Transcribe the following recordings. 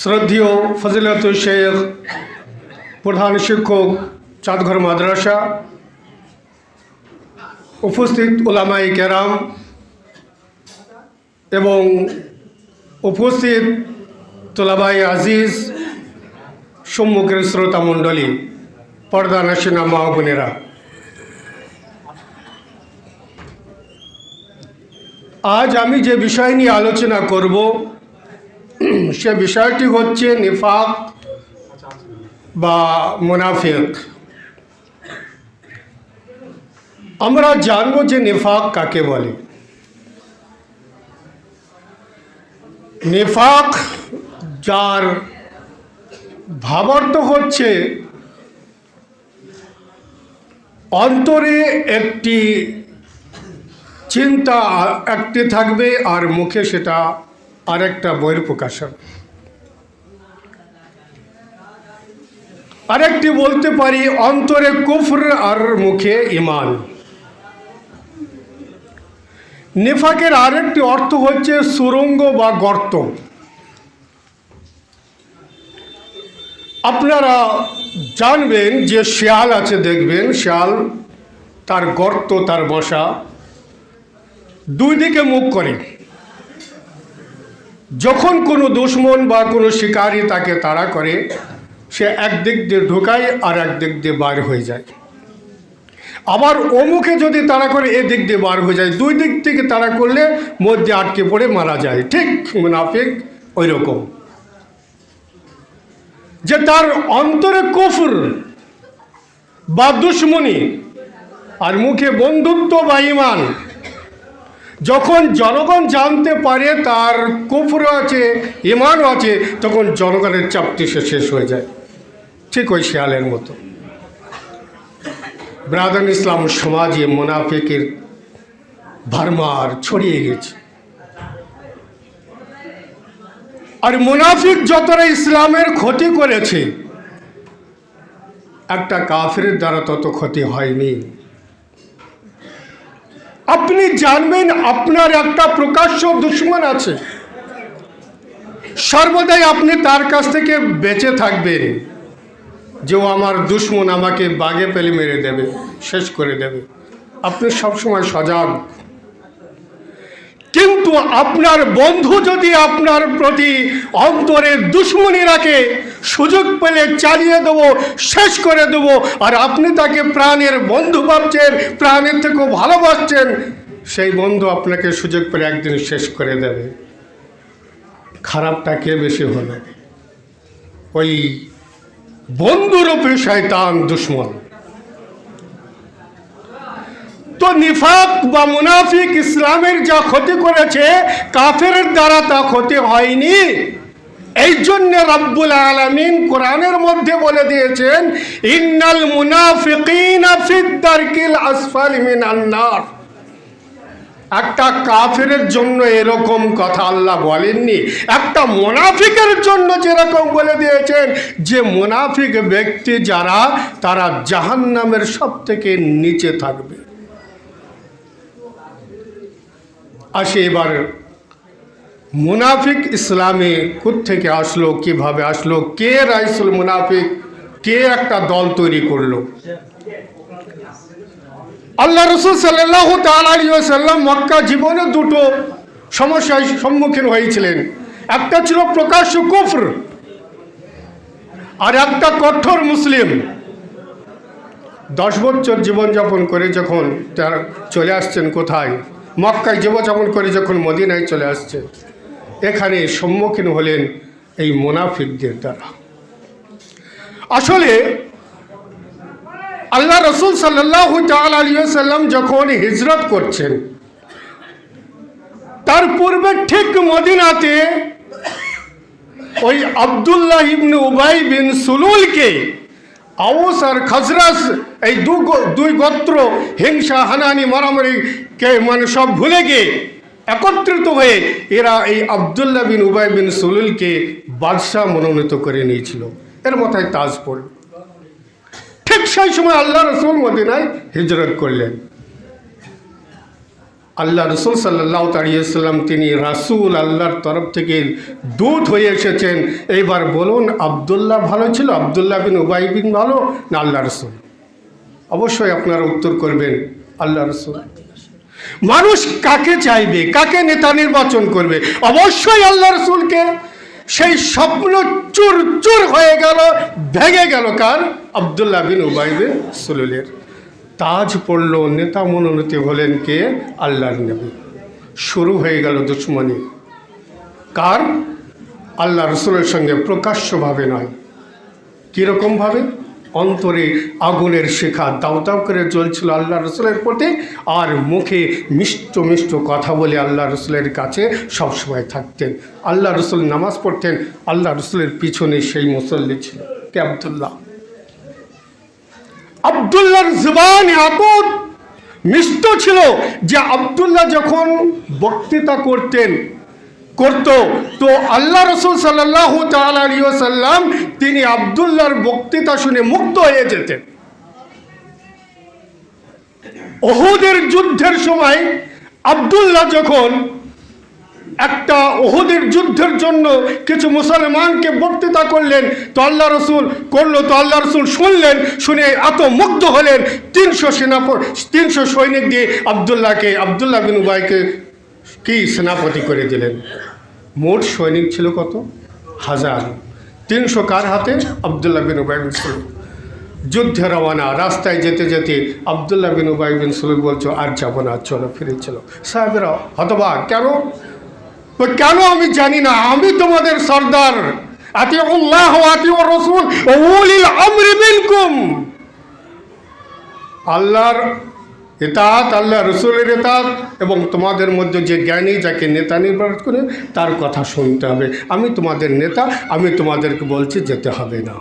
শ্রদ্ধেয় ফজিলত শেখ, প্রধান শিক্ষক, চাঁদঘর মাদ্রাসা, উপস্থিত ওলামাই কেরাম এবং উপস্থিত তোলাবাই আজিজ, সম্মুখের শ্রোতা মণ্ডলী, পর্দা নাসিনা মা বোনেরা। আজ আমি যে বিষয় নিয়ে আলোচনা করব সে বিষয়টি হচ্ছে নিফাক বা মুনাফিক। আমরা জানব যে নিফাক কাকে বলে। নিফাক যার ভাবার্থ হচ্ছে অন্তরে একটি চিন্তা একটি থাকবে আর মুখে সেটা আরেকটা বইয়ের প্রকাশন আরেকটি বলতে পারি, অন্তরে কুফর আর মুখে ইমান নেফাকের আরেকটি অর্থ হচ্ছে সুরঙ্গ বা গর্ত। আপনারা জানবেন যে শেয়াল আছে, দেখবেন শেয়াল, তার গর্ত, তার বসা দুই দিকে মুখ করে। যখন কোনো দুশ্মন বা কোনো শিকারী তাকে তাড়া করে, সে একদিক দিয়ে ঢোকায় আর একদিক দিয়ে বার হয়ে যায়। আবার অমুখে যদি তাড়া করে এদিক দিয়ে বার হয়ে যায়, দুই দিক থেকে তাড়া করলে মধ্যে আটকে পড়ে মারা যায়। ঠিক মুনাফিক ওই রকম যে তার অন্তরে কফুর বা দুশ্মনী আর মুখে বন্ধুত্ব বা ইমান যখন জনগণ জানতে পারে তার কুফরও আছে ইমানও আছে, তখন জনগণের চাপটি সে শেষ হয়ে যায়। ঠিক ওই শেয়ালের মতো। ব্রাদান ইসলাম সমাজে মোনাফিকের ভারমার ছড়িয়ে গেছে। আর মুনাফিক যতটা ইসলামের ক্ষতি করেছে, একটা কাফের দ্বারা তত ক্ষতি হয়নি। আপনি জানবেন আপনার একটা প্রকাশ্য দুশ্মন আছে। সর্বদাই আপনি তার কাছ থেকে বেঁচে থাকবেন। যে ও আমার দুশ্মন আমাকে বাগে পেলে মেরে দেবে, শেষ করে দেবে। আপনি সবসময় সজাগ। কিন্তু আপনার বন্ধু যদি আপনার প্রতি অন্তরে দুশ্মনী রাখে, সুযোগ পেলে চালিয়ে দেবো, শেষ করে দেবো, আর আপনি তাকে প্রাণের বন্ধু ভাবছেন, প্রাণের থেকেও ভালোবাসছেন, সেই বন্ধু আপনাকে সুযোগ পেলে একদিন শেষ করে দেবে। খারাপটা কে বেশি হলো? ওই বন্ধুরূপে শয়তান দুশ্মন। তো নিফাক বা মুনাফিক ইসলামের যা ক্ষতি করেছে কাফের দ্বারা তা ক্ষতি হয়নি। এই জন্য রব্বুল আলমিন কোরআনের মধ্যে বলে দিয়েছেন, ইন্নাল ফিদ্দারকিল আসফাল মিন আন্নার একটা কাফের জন্য এরকম কথা আল্লাহ বলেননি। একটা মোনাফিকের জন্য যেরকম বলে দিয়েছেন, যে মোনাফিক ব্যক্তি যারা, তারা জাহান্নামের সব থেকে নিচে থাকবে। আসে এবার। মুনাফিক ইসলামে থেকে আসলো, কীভাবে আসলো, কে রাইসুল মুনাফিক, কে একটা দল তৈরি করল? আল্লাহ রসুল সাল্লাহ তাল্লাম মক্কা জীবনে দুটো সমস্যার সম্মুখীন হয়েছিলেন। একটা ছিল প্রকাশ্য কুফর, আর একটা কঠোর মুসলিম। দশ বছর জীবনযাপন করে যখন তার চলে আসছেন কোথায়? মক্কায় জীবনযাপন করে যখন মদিনায় চলে আসছে, এখানে সম্মুখীন হলেন এই মোনাফিকদের দ্বারা। আসলে আল্লাহ রসুল সাল্লাহ সাল্লাম যখন হিজরত করছেন, তার পূর্বে ঠিক মদিনাতে ওই আবদুল্লাহ ইবনে উবাই বিন সুলুলকে আউস আর খজরাস এই দু দুই গোত্র, হিংসা হানানি মারামারি কে মানে সব ভুলে গিয়ে একত্রিত হয়ে এরা এই আবদুল্লাহ বিন উবাই বিন সুলুলকে বাদশাহ মনোনীত করে নিয়েছিল। এর মাথায় তাজ পড়বে ঠিক সেই সময় আল্লাহ রসুল মদিনায় হিজরত করলেন। আল্লাহ রসুল সাল্লাহ তালিয়াল্লাম তিনি রাসুল আল্লাহর তরফ থেকে দূত হয়ে এসেছেন। এইবার বলুন, আবদুল্লাহ ভালো ছিল? আবদুল্লাহ বিন উবাই বিন ভালো না আল্লাহ রসুল? অবশ্যই আপনারা উত্তর করবেন, আল্লাহ রসুল। মানুষ কাকে চাইবে, কাকে নেতা নির্বাচন করবে? অবশ্যই আল্লাহ রসুলকে সেই স্বপ্ন চুর চুর হয়ে গেল, ভেঙে গেল কার? আবদুল্লাহ বিন উবাই বিন সুলুলের। তাজ পড়ল, নেতা মনোনীত হলেন কে? আল্লাহর নবী। শুরু হয়ে গেল দুশ্মনী। কার? আল্লাহ রসুলের সঙ্গে প্রকাশ্যভাবে নয়। কীরকমভাবে? অন্তরে আগুনের শিখা দাউ দাউ করে চলছিল আল্লাহ রসুলের প্রতি আর মুখে মিষ্ট মিষ্ট কথা বলে আল্লাহ রসুলের কাছে সবসময় থাকতেন। আল্লাহ রসুল নামাজ পড়তেন, আল্লাহ রসুলের পিছনে সেই মুসল্লি ছিল কে আবদুল্লাহ? আবদুল্লাহর জবান এত মিষ্ট ছিল যে আবদুল্লাহ যখন বক্তৃতা করতেন করত। তো আল্লাহ রসুল সাল্লাহ সাল্লাম তিনি আবদুল্লাহর বক্তৃতা শুনে মুক্ত হয়ে যেতেন। ওহুদের যুদ্ধের সময় আবদুল্লাহ যখন একটা ওহুদের যুদ্ধের জন্য কিছু মুসলমানকে বক্তৃতা করলেন, তো আল্লাহ রসুল করল, তো আল্লাহ রসুল শুনলেন, শুনে এত মুগ্ধ হলেন, তিনশো সেনা, তিনশো সৈনিক দিয়ে আবদুল্লাহকে, আবদুল্লাহ বিন উবাইকে কি সেনাপতি করে দিলেন? মোট সৈনিক ছিল কত? হাজার। তিনশো কার হাতে? আবদুল্লাহ বিন উবাই বিন সুলুল যুদ্ধে রওয়ানা রাস্তায় যেতে যেতে আবদুল্লাহ বিন উবাই বিন সুলুল বলছো, আর যাব না, চলো, ফিরে চলো। সাহেবেরা হতবা কেন? কেন আমি জানি না, আমি তোমাদের সর্দার। আল্লাহর এতাত, আল্লাহ রসুলের এতাত এবং তোমাদের মধ্যে যে জ্ঞানী যাকে নেতা নির্বাচন করে, তার কথা শুনতে হবে। আমি তোমাদের নেতা, আমি তোমাদেরকে বলছি যেতে হবে না।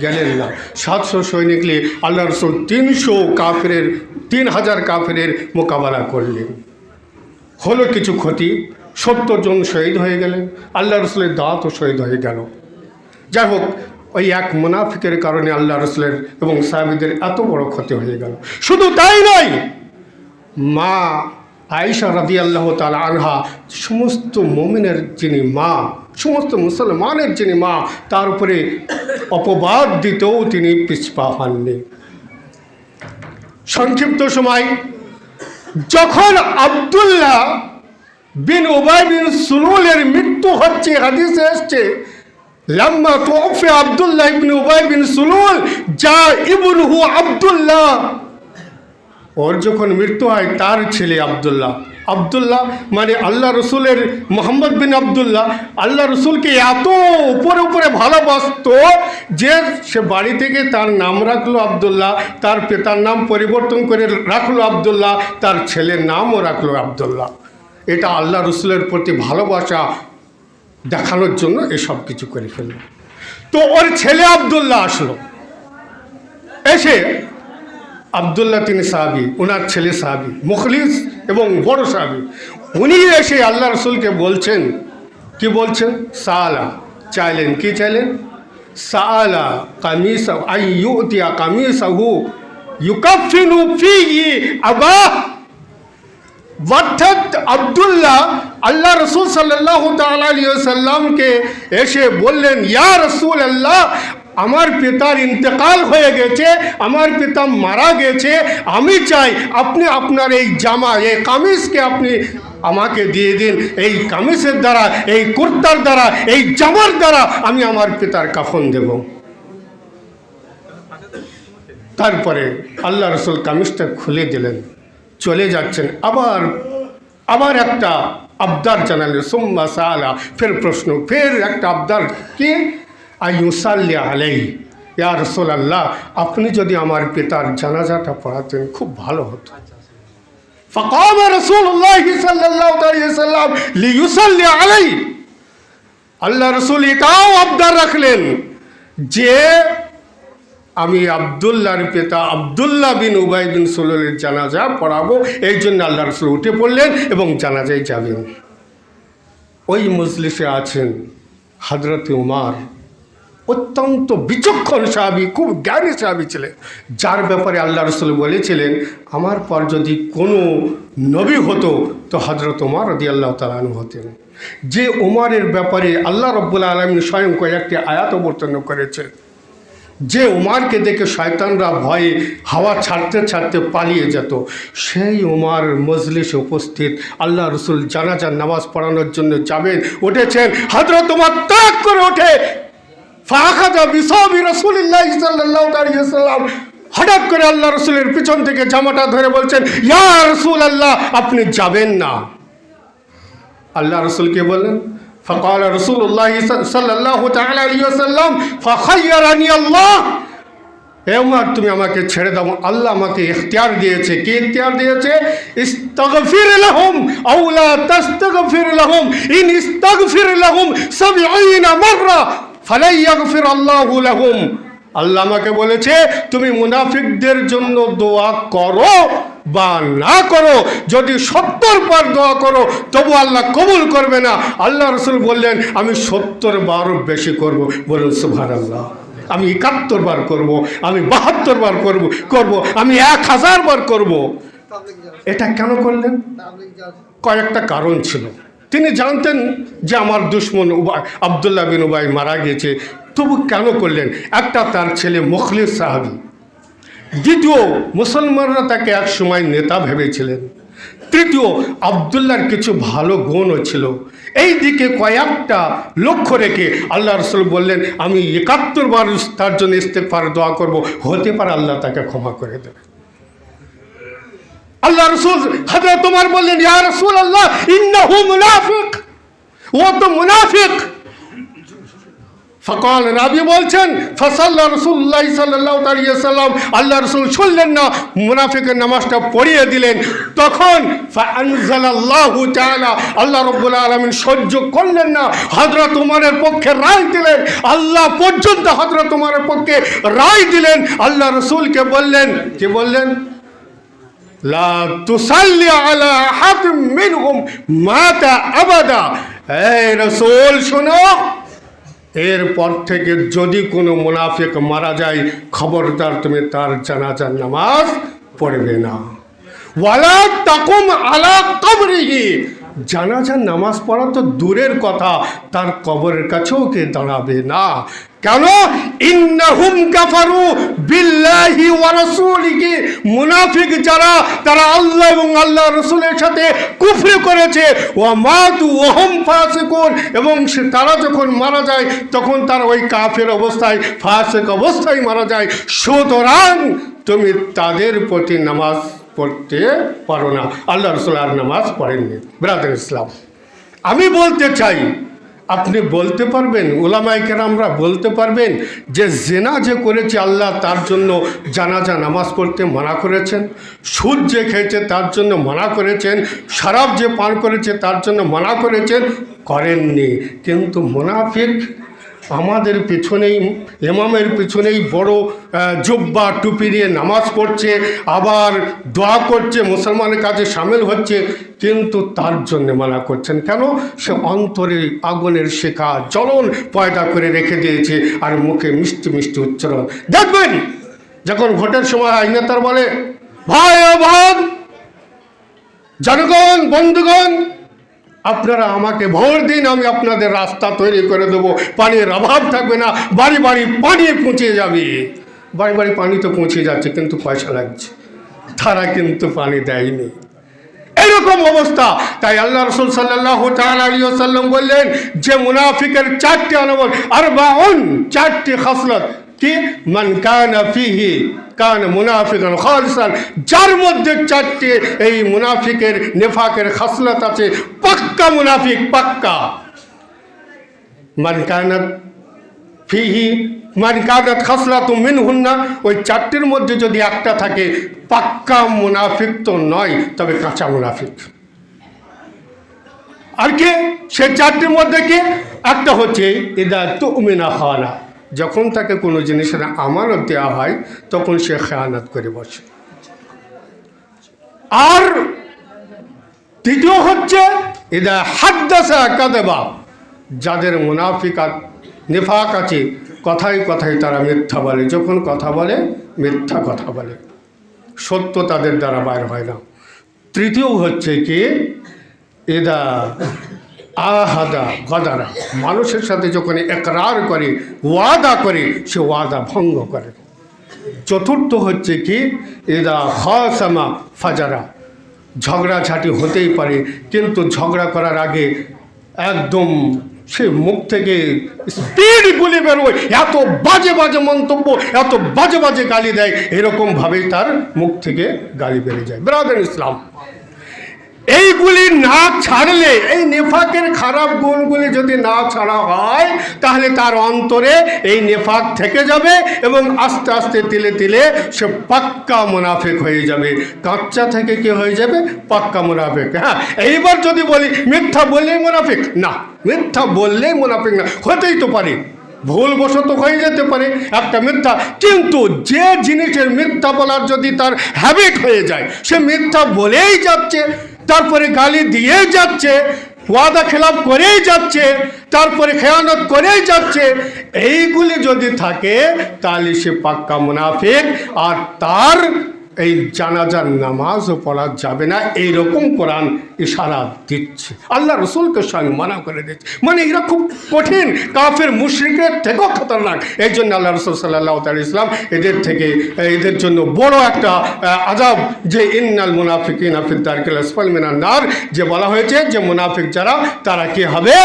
গেলেন না সাতশো সৈনিক নিয়ে আল্লাহ রসুল তিনশো কাফের তিন হাজার কাফের মোকাবেলা করলেন। হলো কিছু ক্ষতি, সত্তর জন শহীদ হয়ে গেলেন। আল্লাহ রসুলের দাঁতও শহীদ হয়ে গেল। যাই হোক ওই এক মুনাফিকের কারণে আল্লাহ রসুলের এবং সাহাবিদের এত বড় ক্ষতি হয়ে গেল। শুধু তাই নয়, মা আয়েশা রাদি আল্লাহ তাল আনহা, সমস্ত মমিনের যিনি মা, সমস্ত মুসলমানের যিনি মা, তার উপরে অপবাদ দিতেও তিনি পিছপা হননি। সংক্ষিপ্ত সময়, যখন আবদুল্লাহ বিন উবাই বিন সুলুলের মৃত্যু হচ্ছে, হাদিসে এসছে লাম্মা তোফে আবদুল্লাহ ইবনে উবাই বিন সুলুল যা ইবনুহু আবদুল্লাহ ওর যখন মৃত্যু হয়, তার ছেলে আবদুল্লাহ। আবদুল্লাহ মানে আল্লাহ রসুলের মোহাম্মদ বিন আবদুল্লাহ। আল্লাহ রসুলকে এত উপরে উপরে ভালোবাসত যে সে বাড়ি থেকে তার নাম রাখল আবদুল্লাহ, তার পিতার নাম পরিবর্তন করে রাখল আবদুল্লাহ, তার ছেলের নামও রাখল আবদুল্লাহ। এটা আল্লাহ রসুলের প্রতি ভালোবাসা দেখানোর জন্য এসব কিছু করে ফেলল। তো ওর ছেলে আবদুল্লাহ আসলো। এসে আবদুল্লাহ তিনি সাহাবি, ওনার ছেলে সাহাবি, মুখলিস এবং বড় সাহাবি। উনি এসে আল্লাহ রসুলকে বলছেন, কি বলছেন? সালা চাইলেন কি চাইলেন? সালা কামিস আই ইউতিয়া কামিসাহু, ইউকাফিনু ফি আবাহ। অর্থাৎ আবদুল্লাহ আল্লাহ রসুল সাল্লাহ সাল্লামকে এসে বললেন ইয়া রসুল আল্লাহ আমার পিতার ইন্তেকাল হয়ে গেছে আমার পিতা মারা গেছে আমি চাই আপনি আপনার এই জামা এই কামিজকে আপনি আমাকে দিয়ে দিন এই কামিজের দ্বারা এই কুর্তার দ্বারা এই জামার দ্বারা আমি আমার পিতার কাফন দেব তারপরে আল্লাহ রসুল কামিজটা খুলে দিলেন। চলে যাচ্ছেন আবার আবার একটা আবদার জানালেন সোম্মা সালা ফের প্রশ্ন ফের একটা আবদার কি আইসাল্লি আলাই ইয়া রসোল আল্লাহ আপনি যদি আমার পিতার জানাজাটা পড়াতেন খুব ভালো হতো فقام رسول الله صلى الله عليه وسلم ليصلي عليه আল্লাহ রসুল এটাও আবদার রাখলেন যে আমি আবদুল্লাহর পিতা আবদুল্লাহ বিন উবাই বিন সুলের জানাজা পড়াবো। এই জন্য আল্লাহ রসুল উঠে পড়লেন এবং জানাজায় যাবেন। ওই মজলিসে আছেন হজরত উমার। অত্যন্ত বিচক্ষণ সাহাবি, খুব জ্ঞানী সাহাবি ছিলেন। যার ব্যাপারে আল্লাহ রসুল বলেছিলেন, আমার পর যদি কোনো নবী হতো, তো হজরত উমার রদি আল্লাহ তালানু হতেন। যে উমারের ব্যাপারে আল্লাহ রব্বুল আলমিন স্বয়ং কয়েকটি আয়াত অবতীর্ণ করেছে যে উমারকে দেখে শয়তানরা ভয়ে হাওয়া ছাড়তে ছাড়তে পালিয়ে যেত, সেই উমার মজলিসে উপস্থিত আল্লাহ রসুল জানাজার নামাজ পড়ানোর জন্য যাবেন, উঠেছেন হজরত উমার তাক করে ওঠে হঠাৎ করে আল্লাহ রসুলের পিছন থেকে জামাটা ধরে বলছেন, ইয়া রসুল আল্লাহ আপনি যাবেন না। আল্লাহ রসুলকে বললেন? ফকাল রসুল্লাহ সাল্লাহ তাল আলী আসাল্লাম ফখাইয়া রানী আল্লাহ এ উমার, তুমি আমাকে ছেড়ে দাও। আল্লাহ আমাকে ইখতিয়ার দিয়েছে। কি ইখতিয়ার দিয়েছে? ইস্তাগফির লাহুম আউলা লা তাস্তাগফির লাহুম। ইন ইস্তাগফির লাহুম 70 মাররা ফালাই ইয়াগফির আল্লাহু লাহুম। আল্লাহ আমাকে বলেছে, তুমি মুনাফিকদের জন্য দোয়া করো। বা না করো। যদি সত্তর বার দোয়া করো, তবু আল্লাহ কবুল করবে না। আল্লাহ রসুল বললেন, আমি সত্তর বারও বেশি করব। বলুন সুভার আল্লাহ আমি একাত্তর বার করব, আমি বাহাত্তর বার করব করব, আমি এক হাজার বার করব। এটা কেন করলেন? কয়েকটা কারণ ছিল। তিনি জানতেন যে আমার দুশ্মন উবাই আবদুল্লাহ বিন উবাই মারা গিয়েছে। তবু কেন করলেন? একটা তার ছেলে মুখলিস সাহাবি। দ্বিতীয়, মুসলমানরা তাকে এক সময় নেতা ভেবেছিলেন। তৃতীয় আবদুল্লার কিছু ভালো গুণও ছিল। এই দিকে কয়েকটা লক্ষ্য রেখে আল্লাহ রসুল বললেন, আমি একাত্তর বার তার জন্য ইস্তেফার দোয়া করব। হতে পারে আল্লাহ তাকে ক্ষমা করে দেবে। আল্লাহ রসুল হাজরা তোমার বললেন, ইয়া রসুল আল্লাহ ইন্নাহু মুনাফিক, ও তো মুনাফিক। ফকাল রাবি বলছেন, ফসাল্লা রসুল্লাহ সাল্লাহ সাল্লাম আল্লাহ রসুল শুনলেন না, মুনাফিকের নামাজটা পড়িয়ে দিলেন। তখন আল্লাহ রব্বুল আলমিন সহ্য করলেন না হজরত উমারের পক্ষে রায় দিলেন। আল্লাহ পর্যন্ত হজরত উমারের পক্ষে রায় দিলেন। আল্লাহ রসুলকে বললেন, কি বললেন? লা মাতা আবাদা। এই রসুল, শোনো এরপর থেকে যদি কোনো মুনাফিক মারা যায়, খবরদার তুমি তার জানাজার নামাজ পড়বে না। ওয়ালা তাকুম আলা কবরিহি। জানাজার নামাজ পড়া তো দূরের কথা। তার কবরের কাছেও কে দাঁড়াবে না। কেন? ইন্নাহুম কাফারু বিল্লাহি ওয়া রাসূলিহি। মুনাফিক যারা, তারা আল্লাহ এবং আল্লাহ রসুলের সাথে কুফরি করেছে। ওয়া মাতু ওহম ফাসিকুন। এবং তারা যখন মারা যায়, তখন তারা ওই কাফের অবস্থায়, ফাসিক অবস্থায় মারা যায়। সুতরাং তুমি তাদের প্রতি নামাজ পড়তে পারো না। আল্লাহ রসুল আর নামাজ পড়েননি। ব্রাদার ইসলাম, আমি বলতে চাই, আপনি বলতে পারবেন ওলামাইকের আমরা বলতে পারবেন যে জেনা যে করেছে আল্লাহ, তার জন্য জানাজা, নামাজ পড়তে মানা করেছেন, সুদ যে খেয়েছে, তার জন্য মানা করেছেন, শরাব যে পান করেছে, তার জন্য মানা করেছেন, করেননি। কিন্তু মুনাফিক আমাদের পেছনেই, ইমামের পেছনেই বড় জুব্বা টুপি দিয়ে নামাজ পড়ছে, আবার দোয়া করছে, মুসলমানের কাছে সামিল হচ্ছে, কিন্তু তার জন্য মানা করছেন কেন? সে অন্তরে আগুনের শেখা জ্বলন পয়দা করে রেখে দিয়েছে, আর মুখে মিষ্টি মিষ্টি উচ্চারণ। দেখবেন, যখন ভোটের সময় হয় নেতার বলে, ভাই ও ভাগ জনগণ, বন্ধুগণ আপনারা আমাকে ভোট দিন আমি আপনাদের রাস্তা তৈরি করে দেবো। পানির অভাব থাকবে না। বাড়ি বাড়ি পানি পৌঁছে যাবে। বাড়ি বাড়ি পানি তো পৌঁছে যাচ্ছে, কিন্তু পয়সা লাগছে। তারা কিন্তু পানি দেয়নি। এরকম অবস্থা। তাই আল্লাহ রসুল সাল্লাহ সাল্লাম বললেন, যে মুনাফিকের চারটি আনবল আর বাউন চারটি খাসলত কি? মান কানা ফিহি, কান মুনাফিকান খালিসান। যার মধ্যে চারটি, এই মুনাফিকের, নেফাকের খাসলত আছে, পাক্কা মুনাফিক, পাক্কা। মান ফিহি, মান খাসলাতু মিনহুন্না, ওই চারটির মধ্যে যদি একটা থাকে, পাক্কা মুনাফিক তো নয়, তবে কাঁচা মুনাফিক। আর কে? সে চারটির মধ্যে কে? একটা হচ্ছে এদা তো উমিনা খাওয়ানা যখন তাকে কোনো জিনিসের আমানত দেওয়া হয়, তখন সে খেয়ানত করে বসে। আর তৃতীয় হচ্ছে এদা হাদ্দাসা কাদেবা, যাদের মুনাফিকাত, নেফাক আছে, কথায় কথায় তারা মিথ্যা বলে। যখন কথা বলে, মিথ্যা কথা বলে। সত্য তাদের দ্বারা বাইর হয় না। তৃতীয় হচ্ছে কি এদা আহাদা গদারা। মানুষের সাথে যখন একরার করে, ওয়াদা করে, সে ওয়াদা ভঙ্গ করে। চতুর্থ হচ্ছে কি? এদা হসামা ফাজারা। ঝগড়াঝাটি হতেই পারে, কিন্তু ঝগড়া করার আগে একদম সে মুখ থেকে স্পিড গুলি বেরোয়। এত বাজে বাজে মন্তব্য, এত বাজে বাজে গালি দেয়, এরকমভাবেই তার মুখ থেকে গালি বেড়ে যায়। ব্রাদার ইসলাম এইগুলি না ছাড়লে, এই নেফাকের খারাপ গুণগুলি যদি না ছাড়া হয়, তাহলে তার অন্তরে এই নেফাক থেকে যাবে এবং আস্তে আস্তে তিলে তিলে সে পাক্কা মুনাফেক হয়ে যাবে। কাচ্চা থেকে কি হয়ে যাবে? পাক্কা মুনাফেক। হ্যাঁ এইবার যদি বলি, মিথ্যা বললেই মুনাফিক। না, মিথ্যা বললেই মুনাফিক না, হতেই তো পারে। ভুলবশত হয়ে যেতে পারে একটা মিথ্যা। কিন্তু যে জিনিসের মিথ্যা বলার যদি তার হ্যাবিট হয়ে যায়, সে মিথ্যা বলেই যাচ্ছে, তারপরে গালি দিয়েই যাচ্ছে, ওয়াদা খেলাপ করেই যাচ্ছে, তারপরে খেয়ানত করেই যাচ্ছে, এইগুলি যদি থাকে, তাহলে সে পাক্কা মুনাফিক। আর তার এই জানাজার নামাজও পড়া যাবে না, এইরকম কোরআন ইশারা দিচ্ছে। আল্লাহ রসুলকে সঙ্গে মানা করে দিচ্ছে। মানে এরা খুব কঠিন। কাফের মুশ্রিকের থেকেও খতরনাক। এই জন্য আল্লাহ রসুল সাল্লাহ তাল ইসলাম এদের থেকে, এদের জন্য বড় একটা আজাব যে ইন্নাল মুনাফিক ইনাফিক দারকিল আসফাল মিনার নার, যে বলা হয়েছে যে মুনাফিক যারা, তারা কি হবে?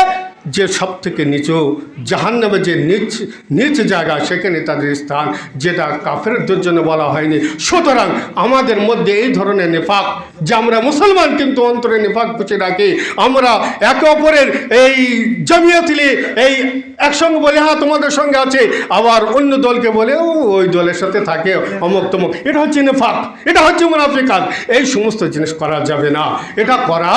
যে সব থেকে নিচু জাহান্নামে যে নিচ নিচ জায়গা, সেখানে তাদের স্থান, যেটা কাফেরদের জন্য বলা হয়নি। সুতরাং আমাদের মধ্যে এই ধরনের নেফাক যে আমরা মুসলমান কিন্তু অন্তরে নেফাক পুষে রাখি। আমরা একে অপরের এই জমিয়াতিলে, এই একসঙ্গে বলে হ্যাঁ তোমাদের সঙ্গে আছে। আবার অন্য দলকে বলে, ও, ওই দলের সাথে থাকে, অমুক তমুক। এটা হচ্ছে নেফাক, এটা হচ্ছে মুনাফিকাত এই সমস্ত জিনিস করা যাবে না, এটা করা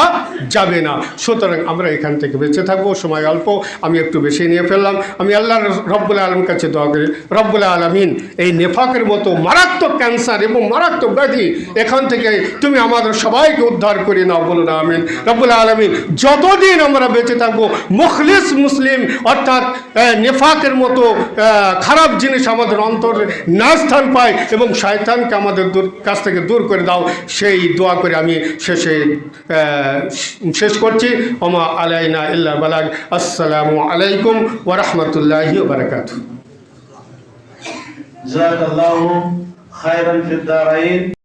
যাবে না। সুতরাং আমরা এখান থেকে বেঁচে থাকব, সময় অল্প, আমি একটু বেশি নিয়ে ফেললাম। আমি আল্লাহ রব্বুল আলমের কাছে দোয়া করি, রব্বুল আলমিন, এই নেফাকের মতো মারাত্মক ক্যান্সার এবং মারাত্মক ব্যাধি, এখান থেকে তুমি আমাদের আমরা সবাইকে উদ্ধার করে নাও বলুন আমিন। রব্বুল আলমিন, যতদিন আমরা বেঁচে থাকব, মুখলিস মুসলিম, অর্থাৎ নেফাকের মতো খারাপ জিনিস আমাদের অন্তর না স্থান পায় এবং শয়তানকে আমাদের দূর, কাছ থেকে দূর করে দাও, সেই দোয়া করে আমি শেষে শেষ করছি। ওমা আলাইনা ইল্লা বালাগ। আসসালামু আলাইকুম ওরহমতুল্লাহ বারকাত জাকাল্লাহু খায়রান ফিদ্দারাইন